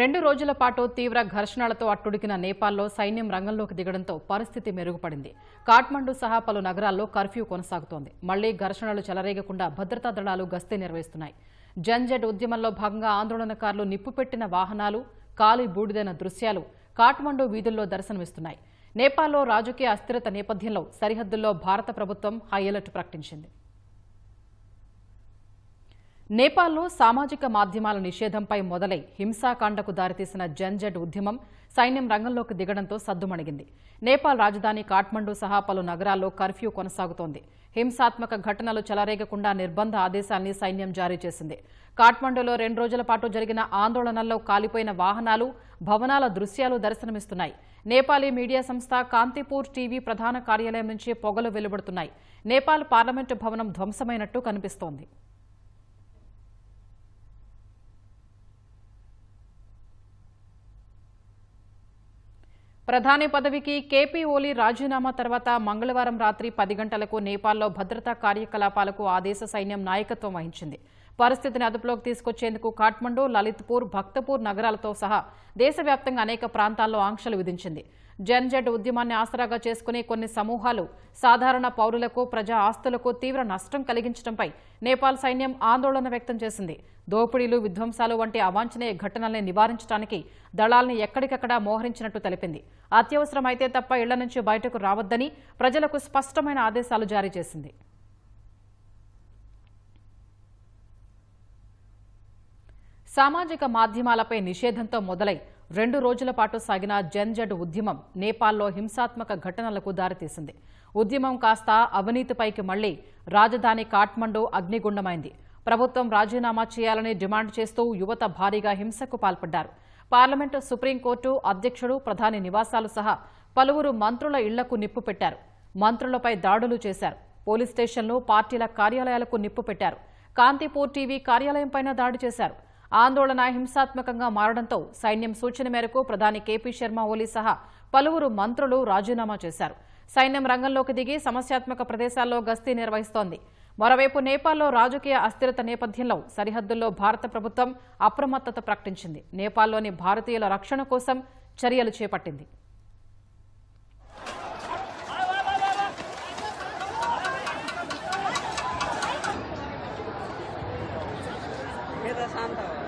రెండు రోజుల పాటు తీవ్ర ఘర్షణలతో అట్టుడికిన నేపాల్లో సైన్యం రంగంలోకి దిగడంతో పరిస్థితి మెరుగుపడింది. కాఠ్మండు సహా పలు నగరాల్లో కర్ఫ్యూ కొనసాగుతోంది. మళ్ళీ ఘర్షణలు చెలరేగకుండా భద్రతా దళాలు గస్తీ నిర్వహిస్తున్నాయి. జంజట్ ఉద్యమంలో భాగంగా ఆందోళనకారులు నిప్పుపెట్టిన వాహనాలు కాలి బూడిదైన దృశ్యాలు కాఠ్మండు వీధుల్లో దర్శనమిస్తున్నాయి. నేపాల్లో రాజకీయ అస్థిరత నేపథ్యంలో సరిహద్దుల్లో భారత ప్రభుత్వం హై అలర్ట్ ప్రకటించింది. నేపాల్లో సామాజిక మాధ్యమాల నిషేధంపై మొదలై హింసాకాండకు దారితీసిన జంజడ్ ఉద్యమం సైన్యం రంగంలోకి దిగడంతో సద్దుమణిగింది. నేపాల్ రాజధాని కాఠ్మండు సహా పలు నగరాల్లో కర్ఫ్యూ కొనసాగుతోంది. హింసాత్మక ఘటనలు చెలరేగకుండా నిర్బంధ ఆదేశాల్ని సైన్యం జారీ చేసింది. కాఠ్మండులో రెండు రోజుల పాటు జరిగిన ఆందోళనల్లో కాలిపోయిన వాహనాలు భవనాల దృశ్యాలు దర్శనమిస్తున్నాయి. నేపాలీ మీడియా సంస్థ కాంతిపూర్ టీవీ ప్రధాన కార్యాలయం నుంచి పొగలు వెలువడుతున్నాయి. నేపాల్ పార్లమెంటు భవనం ధ్వంసమైనట్టు కనిపిస్తోంది. ప్రధాని పదవికి కేపీ ఓలీ రాజీనామా తర్వాత మంగళవారం రాత్రి పది గంటలకు నేపాల్లో భద్రతా కార్యకలాపాలకు ఆ దేశ సైన్యం నాయకత్వం వహించింది. పరిస్థితిని అదుపులోకి తీసుకొచ్చేందుకు కాఠ్మండు లలిత్పూర్ భక్తపూర్ నగరాలతో సహా దేశవ్యాప్తంగా అనేక ప్రాంతాల్లో ఆంక్షలు విధించింది. జన్జెడ్ ఉద్యమాన్ని ఆసరాగా చేసుకునే కొన్ని సమూహాలు సాధారణ పౌరులకు ప్రజా ఆస్తులకు తీవ్ర నష్టం కలిగించడంపై నేపాల్ సైన్యం ఆందోళన వ్యక్తం చేసింది. దోపిడీలు విధ్వంసాలు వంటి అవాంఛనీయ ఘటనల్ని నివారించడానికి దళాల్ని ఎక్కడికక్కడ మోహరించినట్టు తెలిపింది. అత్యవసరమైతే తప్ప ఇళ్ళ నుంచి బయటకు రావద్దని ప్రజలకు స్పష్టమైన ఆదేశాలు జారీ చేసింది. సామాజిక మాధ్యమాలపై నిషేధంతో మొదలై రెండు రోజుల పాటు సాగిన జన్జడ్ ఉద్యమం నేపాల్లో హింసాత్మక ఘటనలకు దారితీసింది. ఉద్యమం కాస్త అవినీతిపైకి మళ్ళీ రాజధాని కాఠ్మండు అగ్నిగుండమైంది. ప్రభుత్వం రాజీనామా చేయాలని డిమాండ్ చేస్తూ యువత భారీగా హింసకు పాల్పడ్డారు. పార్లమెంటు సుప్రీంకోర్టు అధ్యక్షుడు ప్రధాని నివాసాలు సహా పలువురు మంత్రుల ఇళ్ళకు నిప్పు పెట్టారు. మంత్రులపై దాడులు చేశారు. పోలీస్ స్టేషన్లు పార్టీల కార్యాలయాలకు నిప్పు పెట్టారు. కాంతిపూర్ టీవీ కార్యాలయంపైన దాడి చేశారు. ఆందోళన హింసాత్మకంగా మారడంతో సైన్యం సూచన మేరకు ప్రధాని కేపీ శర్మ ఓలీ సహా పలువురు మంత్రులు రాజీనామా చేశారు. సైన్యం రంగంలోకి దిగి సమస్యాత్మక ప్రదేశాల్లో గస్తీ నిర్వహిస్తోంది. మరోవైపు నేపాల్లో రాజకీయ అస్థిరత నేపథ్యంలో సరిహద్దుల్లో భారత ప్రభుత్వం అప్రమత్తత ప్రకటించింది. నేపాల్లోని భారతీయుల రక్షణ కోసం చర్యలు చేపట్టింది. శాంతం.